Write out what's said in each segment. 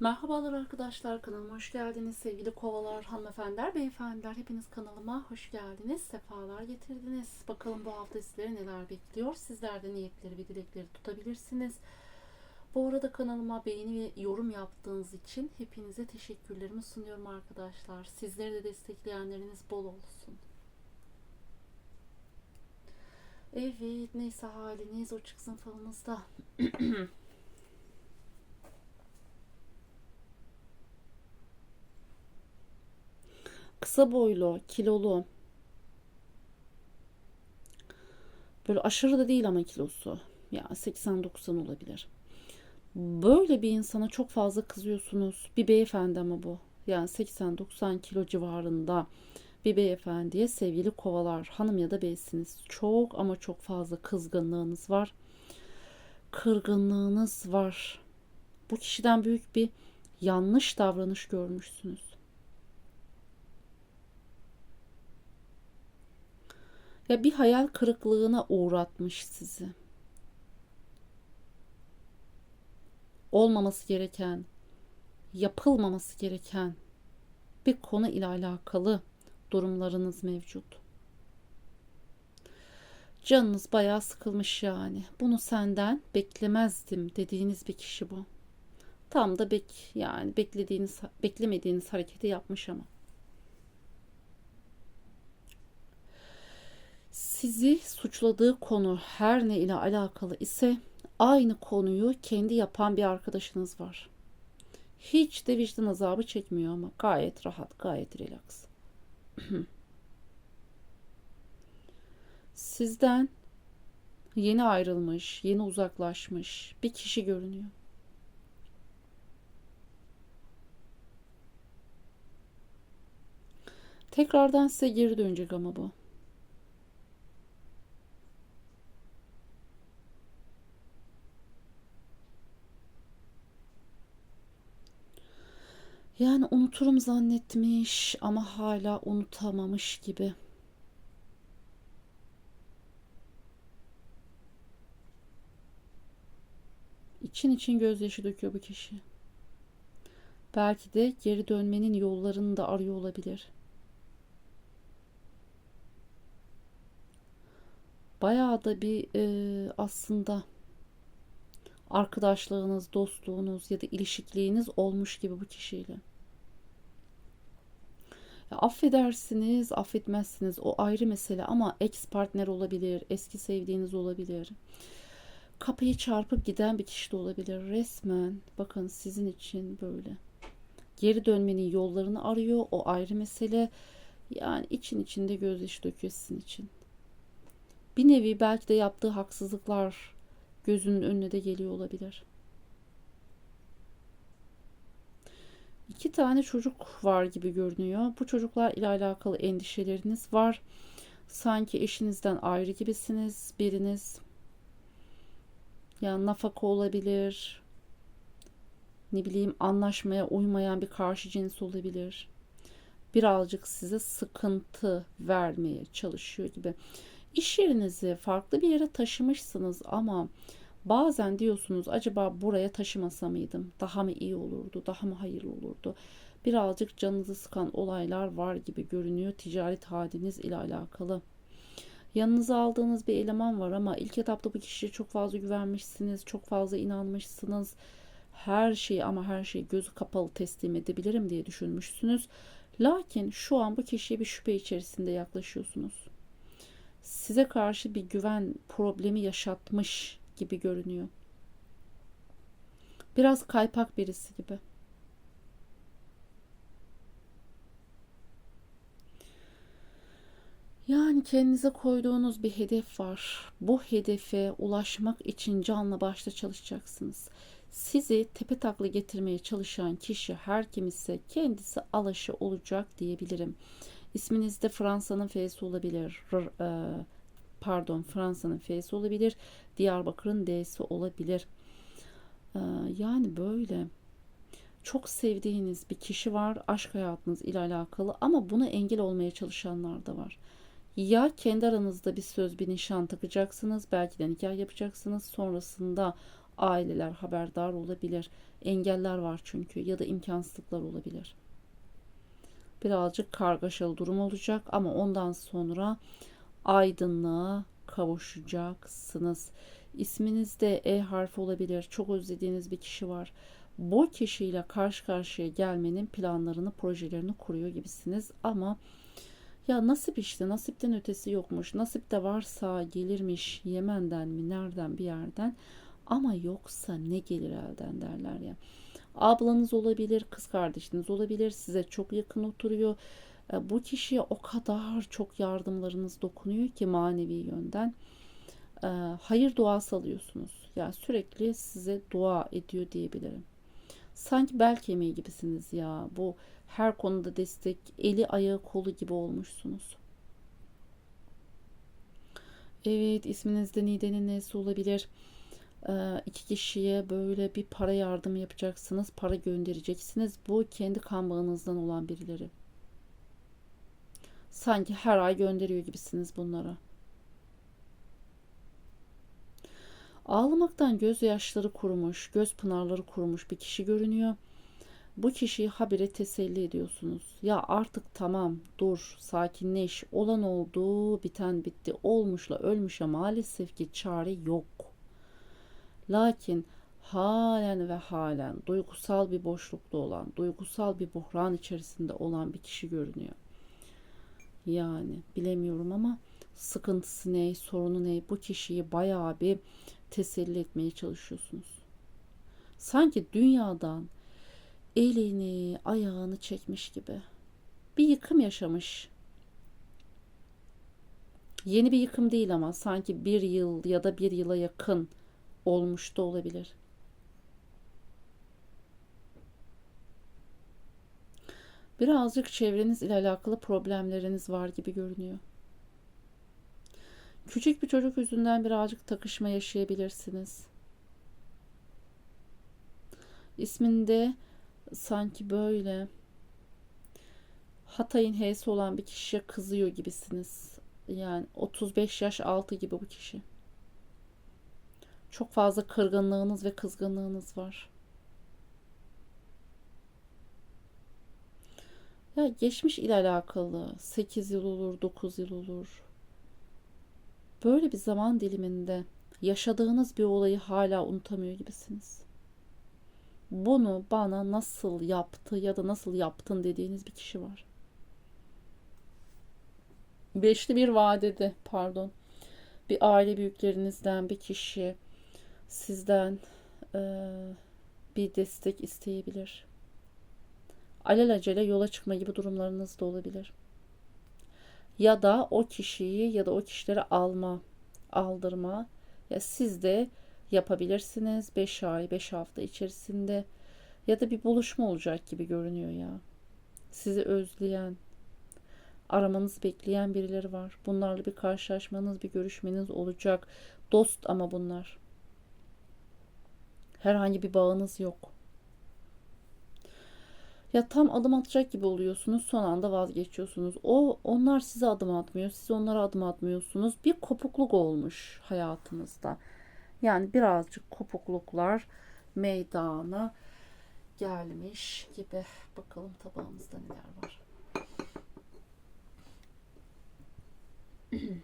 Merhabalar arkadaşlar kanalıma hoş geldiniz sevgili kovalar, hanımefendiler, beyefendiler hepiniz kanalıma hoş geldiniz, sefalar getirdiniz. Bakalım bu hafta sizleri neler bekliyor. Sizler de niyetleri ve dilekleri tutabilirsiniz. Bu arada kanalıma beğeni ve yorum yaptığınız için hepinize teşekkürlerimi sunuyorum arkadaşlar. Sizleri de destekleyenleriniz bol olsun. Evet neyse haliniz o çıksın falınızda. kısa boylu, kilolu. Böyle aşırı da değil ama kilosu. Ya 80-90 olabilir. Böyle bir insana çok fazla kızıyorsunuz. Bir beyefendi ama bu. Yani 80-90 kilo civarında bir beyefendiye sevgili kovalar. Hanım ya da beysiniz. Çok ama çok fazla kızgınlığınız var. Kırgınlığınız var. Bu kişiden büyük bir yanlış davranış görmüşsünüz. Ya bir hayal kırıklığına uğratmış sizi. Olmaması gereken, yapılmaması gereken bir konu ile alakalı durumlarınız mevcut. Canınız bayağı sıkılmış yani. Bunu senden beklemezdim dediğiniz bir kişi bu. Tam da bek yani beklediğiniz beklemediğiniz hareketi yapmış ama. Sizi suçladığı konu her ne ile alakalı ise aynı konuyu kendi yapan bir arkadaşınız var. Hiç de vicdan azabı çekmiyor ama gayet rahat, gayet relax. Sizden yeni ayrılmış, yeni uzaklaşmış bir kişi görünüyor. Tekrardan size geri dönecek ama bu. Yani unuturum zannetmiş ama hala unutamamış gibi. İçin için gözyaşı döküyor bu kişi. Belki de geri dönmenin yollarını da arıyor olabilir. Bayağı da bir e, aslında arkadaşlığınız, dostluğunuz ya da ilişkiliğiniz olmuş gibi bu kişiyle. Affedersiniz, affetmezsiniz o ayrı mesele ama ex partner olabilir, eski sevdiğiniz olabilir. Kapıyı çarpıp giden bir kişi de olabilir. Resmen bakın sizin için böyle. Geri dönmenin yollarını arıyor. O ayrı mesele. Yani için içinde gözyaşı döküyor sizin için. Bir nevi belki de yaptığı haksızlıklar gözünün önüne de geliyor olabilir. İki tane çocuk var gibi görünüyor. Bu çocuklar ile alakalı endişeleriniz var. Sanki eşinizden ayrı gibisiniz. Biriniz yani nafaka olabilir. Ne bileyim anlaşmaya uymayan bir karşı cins olabilir. Birazcık size sıkıntı vermeye çalışıyor gibi. İş yerinizi farklı bir yere taşımışsınız ama bazen diyorsunuz acaba buraya taşımasa mıydım? Daha mı iyi olurdu? Daha mı hayırlı olurdu? Birazcık canınızı sıkan olaylar var gibi görünüyor ticaret haliniz ile alakalı. Yanınıza aldığınız bir eleman var ama ilk etapta bu kişiye çok fazla güvenmişsiniz, çok fazla inanmışsınız. Her şeyi ama her şeyi gözü kapalı teslim edebilirim diye düşünmüşsünüz. Lakin şu an bu kişiye bir şüphe içerisinde yaklaşıyorsunuz size karşı bir güven problemi yaşatmış gibi görünüyor. Biraz kaypak birisi gibi. Yani kendinize koyduğunuz bir hedef var. Bu hedefe ulaşmak için canla başla çalışacaksınız. Sizi tepe takla getirmeye çalışan kişi her kim ise kendisi alaşı olacak diyebilirim. İsminizde Fransa'nın F'si olabilir. R, e, pardon Fransa'nın F'si olabilir. Diyarbakır'ın D'si olabilir. E, yani böyle çok sevdiğiniz bir kişi var aşk hayatınız ile alakalı ama buna engel olmaya çalışanlar da var. Ya kendi aranızda bir söz bir nişan takacaksınız belki de nikah yapacaksınız sonrasında Aileler haberdar olabilir. Engeller var çünkü ya da imkansızlıklar olabilir. Birazcık kargaşalı durum olacak ama ondan sonra aydınlığa kavuşacaksınız. İsminizde E harfi olabilir. Çok özlediğiniz bir kişi var. Bu kişiyle karşı karşıya gelmenin planlarını, projelerini kuruyor gibisiniz ama ya nasip işte nasipten ötesi yokmuş. Nasip de varsa gelirmiş Yemen'den mi nereden bir yerden ama yoksa ne gelir elden derler ya. Ablanız olabilir, kız kardeşiniz olabilir, size çok yakın oturuyor. E, Bu kişiye o kadar çok yardımlarınız dokunuyor ki manevi yönden. E, Hayır duası alıyorsunuz. Yani sürekli size dua ediyor diyebilirim. Sanki bel kemiği gibisiniz ya. Bu her konuda destek, eli ayağı kolu gibi olmuşsunuz. Evet, isminizde Nide'nin nesi olabilir? Ee, iki kişiye böyle bir para yardımı yapacaksınız, para göndereceksiniz. Bu kendi kan bağınızdan olan birileri. Sanki her ay gönderiyor gibisiniz bunlara. Ağlamaktan gözyaşları kurumuş, göz pınarları kurumuş bir kişi görünüyor. Bu kişiyi habire teselli ediyorsunuz. Ya artık tamam, dur, sakinleş. Olan oldu, biten bitti. Olmuşla ölmüşe maalesef ki çare yok. Lakin halen ve halen duygusal bir boşlukta olan, duygusal bir buhran içerisinde olan bir kişi görünüyor. Yani bilemiyorum ama sıkıntısı ne, sorunu ne bu kişiyi bayağı bir teselli etmeye çalışıyorsunuz. Sanki dünyadan elini, ayağını çekmiş gibi. Bir yıkım yaşamış. Yeni bir yıkım değil ama sanki bir yıl ya da bir yıla yakın olmuş da olabilir. Birazcık çevreniz ile alakalı problemleriniz var gibi görünüyor. Küçük bir çocuk yüzünden birazcık takışma yaşayabilirsiniz. İsminde sanki böyle Hatay'ın H'si olan bir kişiye kızıyor gibisiniz. Yani 35 yaş altı gibi bu kişi. Çok fazla kırgınlığınız ve kızgınlığınız var. Ya geçmiş ile alakalı 8 yıl olur, 9 yıl olur. Böyle bir zaman diliminde yaşadığınız bir olayı hala unutamıyor gibisiniz. Bunu bana nasıl yaptı ya da nasıl yaptın dediğiniz bir kişi var. Beşli bir vadede pardon bir aile büyüklerinizden bir kişi sizden e, bir destek isteyebilir. Alelacele yola çıkma gibi durumlarınız da olabilir. Ya da o kişiyi ya da o kişileri alma, aldırma. Ya siz de yapabilirsiniz 5 ay, 5 hafta içerisinde ya da bir buluşma olacak gibi görünüyor ya. Sizi özleyen, aramanızı bekleyen birileri var. Bunlarla bir karşılaşmanız, bir görüşmeniz olacak. Dost ama bunlar. Herhangi bir bağınız yok. Ya tam adım atacak gibi oluyorsunuz, son anda vazgeçiyorsunuz. O onlar size adım atmıyor, siz onlara adım atmıyorsunuz. Bir kopukluk olmuş hayatınızda. Yani birazcık kopukluklar meydana gelmiş gibi. Bakalım tabağımızda neler var.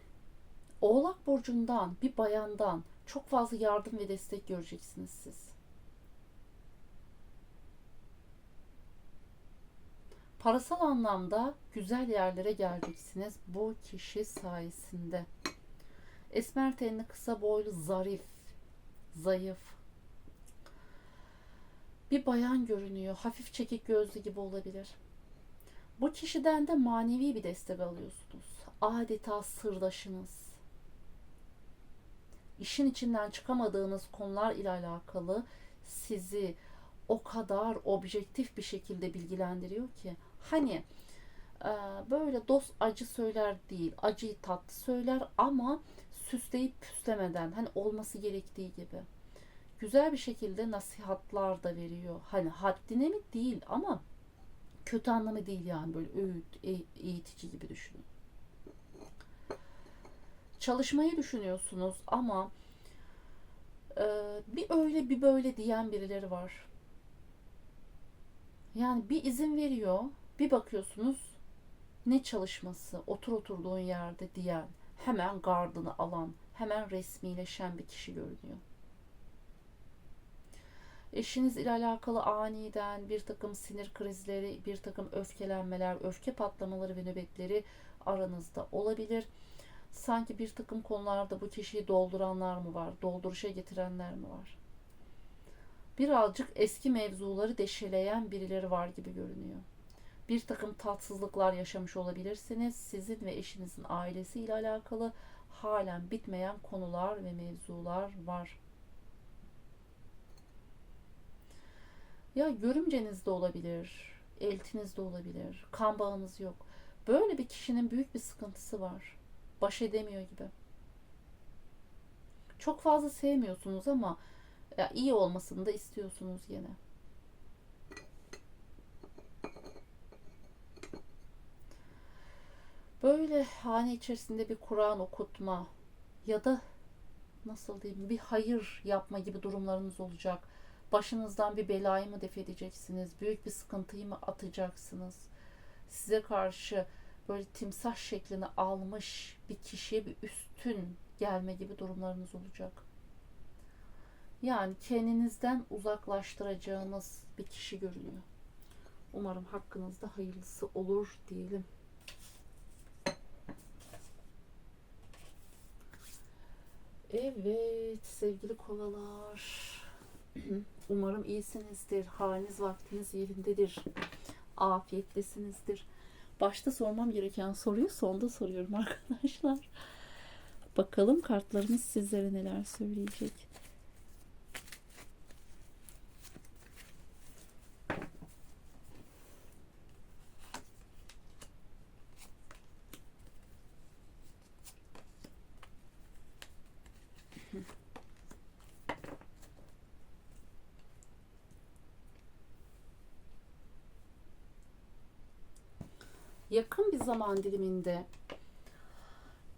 Oğlak burcundan bir bayandan çok fazla yardım ve destek göreceksiniz siz. Parasal anlamda güzel yerlere geleceksiniz bu kişi sayesinde. Esmer tenli, kısa boylu, zarif, zayıf. Bir bayan görünüyor. Hafif çekik gözlü gibi olabilir. Bu kişiden de manevi bir destek alıyorsunuz. Adeta sırdaşınız. İşin içinden çıkamadığınız konular ile alakalı sizi o kadar objektif bir şekilde bilgilendiriyor ki hani e, böyle dost acı söyler değil acıyı tatlı söyler ama süsleyip püslemeden hani olması gerektiği gibi. Güzel bir şekilde nasihatlar da veriyor. Hani haddine mi değil ama kötü anlamı değil yani böyle öğüt e- eğitici gibi düşünün. Çalışmayı düşünüyorsunuz ama Ee, bir öyle bir böyle diyen birileri var. Yani bir izin veriyor, bir bakıyorsunuz ne çalışması, otur oturduğun yerde diyen, hemen gardını alan, hemen resmileşen bir kişi görünüyor. Eşiniz ile alakalı aniden bir takım sinir krizleri, bir takım öfkelenmeler, öfke patlamaları ve nöbetleri aranızda olabilir. Sanki bir takım konularda bu kişiyi dolduranlar mı var, dolduruşa getirenler mi var? Birazcık eski mevzuları deşeleyen birileri var gibi görünüyor. Bir takım tatsızlıklar yaşamış olabilirsiniz. Sizin ve eşinizin ailesiyle alakalı halen bitmeyen konular ve mevzular var. Ya görümceniz de olabilir, eltiniz de olabilir, kan bağınız yok. Böyle bir kişinin büyük bir sıkıntısı var. Baş edemiyor gibi. Çok fazla sevmiyorsunuz ama ya iyi olmasını da istiyorsunuz yine. Böyle hane içerisinde bir Kur'an okutma ya da nasıl diyeyim bir hayır yapma gibi durumlarınız olacak. Başınızdan bir belayı mı def edeceksiniz? Büyük bir sıkıntıyı mı atacaksınız? Size karşı böyle timsah şeklini almış bir kişiye bir üstün gelme gibi durumlarınız olacak. Yani kendinizden uzaklaştıracağınız bir kişi görünüyor. Umarım hakkınızda hayırlısı olur diyelim. Evet sevgili kovalar. Umarım iyisinizdir. Haliniz vaktiniz yerindedir. Afiyettesinizdir. Başta sormam gereken soruyu sonda soruyorum arkadaşlar. Bakalım kartlarımız sizlere neler söyleyecek. Yakın bir zaman diliminde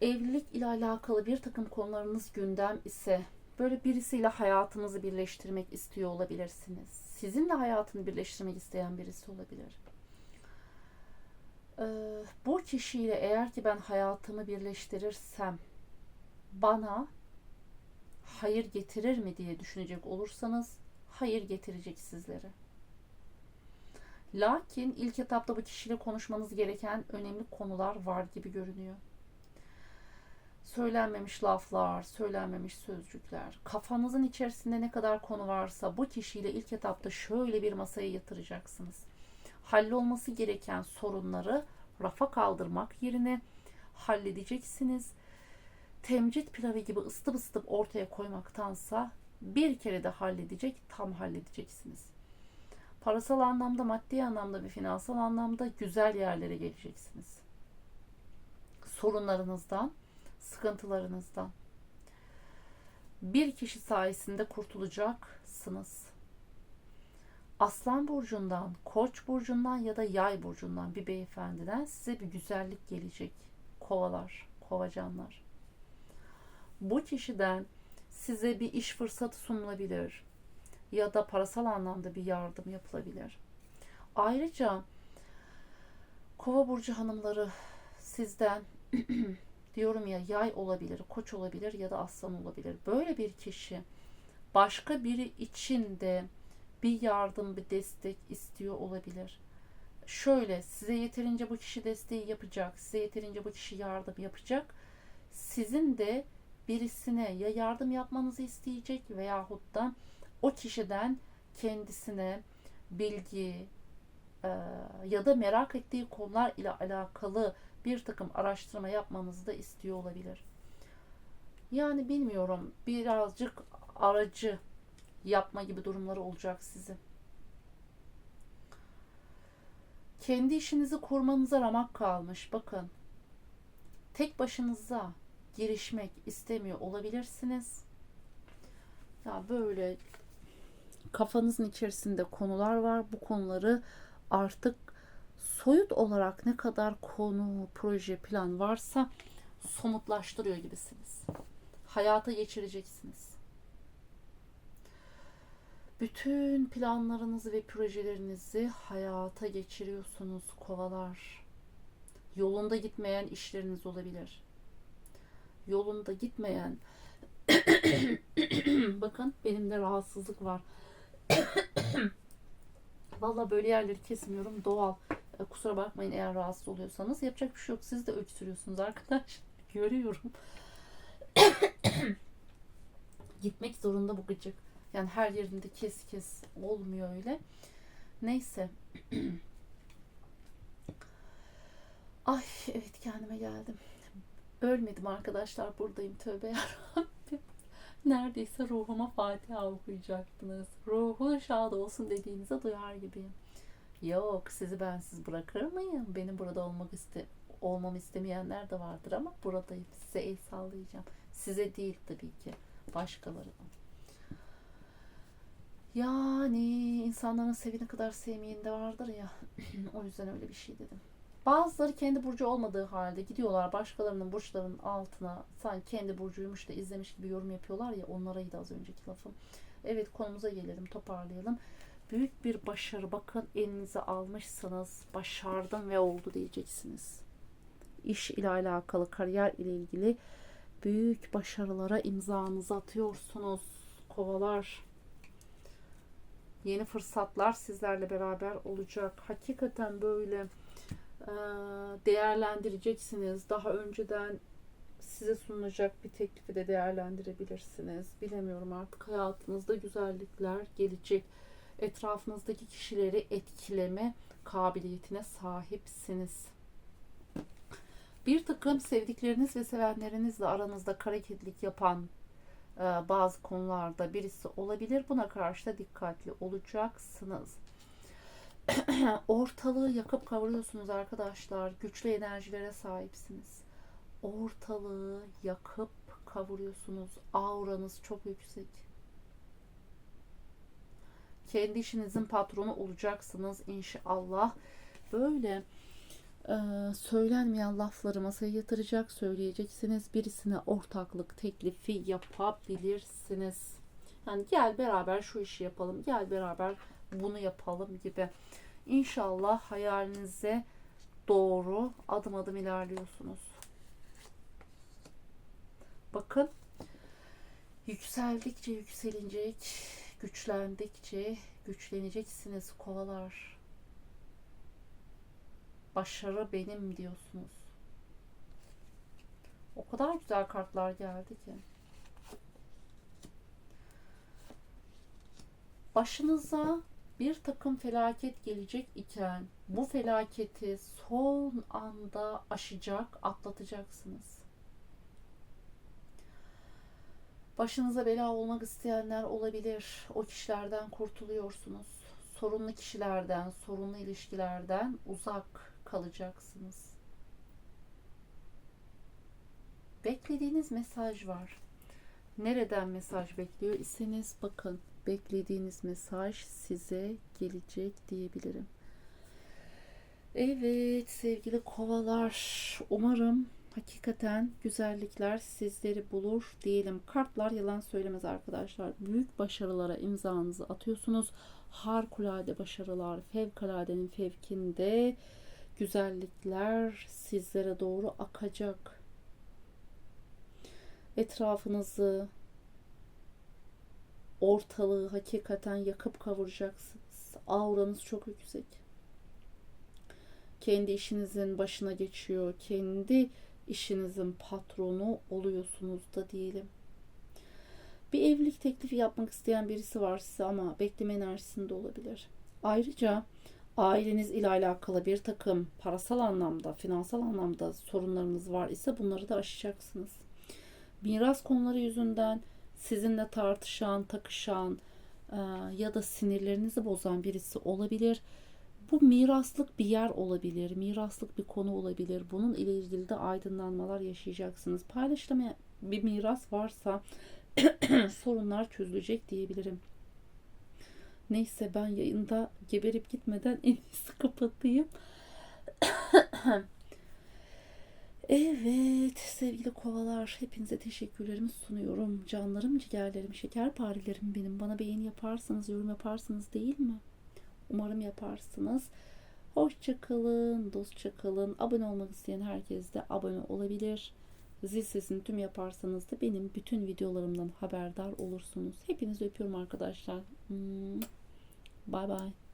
evlilik ile alakalı bir takım konularınız gündem ise böyle birisiyle hayatınızı birleştirmek istiyor olabilirsiniz. Sizinle hayatını birleştirmek isteyen birisi olabilir. Ee, bu kişiyle eğer ki ben hayatımı birleştirirsem bana hayır getirir mi diye düşünecek olursanız hayır getirecek sizlere. Lakin ilk etapta bu kişiyle konuşmanız gereken önemli konular var gibi görünüyor. Söylenmemiş laflar, söylenmemiş sözcükler, kafanızın içerisinde ne kadar konu varsa bu kişiyle ilk etapta şöyle bir masaya yatıracaksınız. Hallolması gereken sorunları rafa kaldırmak yerine halledeceksiniz. Temcit pilavı gibi ısıtıp ısıtıp ortaya koymaktansa bir kere de halledecek, tam halledeceksiniz parasal anlamda, maddi anlamda ve finansal anlamda güzel yerlere geleceksiniz. Sorunlarınızdan, sıkıntılarınızdan. Bir kişi sayesinde kurtulacaksınız. Aslan burcundan, Koç burcundan ya da Yay burcundan bir beyefendiden size bir güzellik gelecek. Kovalar, kovacanlar. Bu kişiden size bir iş fırsatı sunulabilir ya da parasal anlamda bir yardım yapılabilir. Ayrıca Kova burcu hanımları sizden diyorum ya yay olabilir, koç olabilir ya da aslan olabilir. Böyle bir kişi başka biri için de bir yardım, bir destek istiyor olabilir. Şöyle size yeterince bu kişi desteği yapacak, size yeterince bu kişi yardım yapacak. Sizin de birisine ya yardım yapmanızı isteyecek veyahut da o kişiden kendisine bilgi e, ya da merak ettiği konular ile alakalı bir takım araştırma yapmanızı da istiyor olabilir. Yani bilmiyorum birazcık aracı yapma gibi durumları olacak sizin. Kendi işinizi kurmanıza ramak kalmış. Bakın. Tek başınıza girişmek istemiyor olabilirsiniz. Ya böyle kafanızın içerisinde konular var. Bu konuları artık soyut olarak ne kadar konu, proje, plan varsa somutlaştırıyor gibisiniz. Hayata geçireceksiniz. Bütün planlarınızı ve projelerinizi hayata geçiriyorsunuz kovalar. Yolunda gitmeyen işleriniz olabilir. Yolunda gitmeyen bakın benim de rahatsızlık var. Valla böyle yerleri kesmiyorum doğal. E, Kusura bakmayın eğer rahatsız oluyorsanız. Yapacak bir şey yok. Siz de öksürüyorsunuz arkadaş. Görüyorum. Gitmek zorunda bu gıcık. Yani her yerinde kes kes olmuyor öyle. Neyse. Ay evet kendime geldim. Ölmedim arkadaşlar buradayım tövbe yarabbim. Neredeyse ruhuma Fatiha okuyacaktınız. Ruhu şad olsun dediğinize duyar gibiyim. Yok sizi bensiz bırakır mıyım? Benim burada olmak iste olmamı istemeyenler de vardır ama buradayım. Size el sallayacağım. Size değil tabii ki. Başkalarına. Yani insanların sevene kadar sevmeyen de vardır ya. o yüzden öyle bir şey dedim. Bazıları kendi burcu olmadığı halde gidiyorlar başkalarının burçlarının altına sanki kendi burcuymuş da izlemiş gibi yorum yapıyorlar ya onlaraydı az önceki lafım. Evet konumuza gelelim toparlayalım. Büyük bir başarı bakın elinize almışsınız başardım ve oldu diyeceksiniz. İş ile alakalı kariyer ile ilgili büyük başarılara imzanızı atıyorsunuz kovalar. Yeni fırsatlar sizlerle beraber olacak. Hakikaten böyle değerlendireceksiniz. Daha önceden size sunulacak bir teklifi de değerlendirebilirsiniz. Bilemiyorum artık hayatınızda güzellikler gelecek. Etrafınızdaki kişileri etkileme kabiliyetine sahipsiniz. Bir takım sevdikleriniz ve sevenlerinizle aranızda hareketlik yapan e, bazı konularda birisi olabilir. Buna karşı da dikkatli olacaksınız. Ortalığı yakıp kavuruyorsunuz arkadaşlar. Güçlü enerjilere sahipsiniz. Ortalığı yakıp kavuruyorsunuz. Auranız çok yüksek. Kendi işinizin patronu olacaksınız inşallah. Böyle e, söylenmeyen lafları masaya yatıracak, söyleyeceksiniz. Birisine ortaklık teklifi yapabilirsiniz. Yani gel beraber şu işi yapalım, gel beraber bunu yapalım gibi. İnşallah hayalinize doğru adım adım ilerliyorsunuz. Bakın yükseldikçe yükselecek, güçlendikçe güçleneceksiniz kovalar. Başarı benim diyorsunuz. O kadar güzel kartlar geldi ki. Başınıza bir takım felaket gelecek iken bu felaketi son anda aşacak, atlatacaksınız. Başınıza bela olmak isteyenler olabilir. O kişilerden kurtuluyorsunuz. Sorunlu kişilerden, sorunlu ilişkilerden uzak kalacaksınız. Beklediğiniz mesaj var. Nereden mesaj bekliyor iseniz bakın beklediğiniz mesaj size gelecek diyebilirim. Evet sevgili kovalar umarım hakikaten güzellikler sizleri bulur diyelim. Kartlar yalan söylemez arkadaşlar. Büyük başarılara imzanızı atıyorsunuz. Harikulade başarılar, fevkaladenin fevkinde güzellikler sizlere doğru akacak. Etrafınızı, ortalığı hakikaten yakıp kavuracaksınız. Auranız çok yüksek. Kendi işinizin başına geçiyor. Kendi işinizin patronu oluyorsunuz da diyelim. Bir evlilik teklifi yapmak isteyen birisi var size ama bekleme enerjisinde olabilir. Ayrıca aileniz ile alakalı bir takım parasal anlamda, finansal anlamda sorunlarınız var ise bunları da aşacaksınız. Miras konuları yüzünden sizinle tartışan, takışan e, ya da sinirlerinizi bozan birisi olabilir. Bu miraslık bir yer olabilir, miraslık bir konu olabilir. Bunun ile ilgili de aydınlanmalar yaşayacaksınız. Paylaşılamayan bir miras varsa sorunlar çözülecek diyebilirim. Neyse ben yayında geberip gitmeden en iyisi kapatayım. Evet sevgili kovalar hepinize teşekkürlerimi sunuyorum. Canlarım, ciğerlerim, şekerparelerim benim. Bana beğeni yaparsınız, yorum yaparsınız değil mi? Umarım yaparsınız. Hoşça kalın, dostça kalın. Abone olmak isteyen herkes de abone olabilir. Zil sesini tüm yaparsanız da benim bütün videolarımdan haberdar olursunuz. Hepinizi öpüyorum arkadaşlar. Hmm. Bye bye.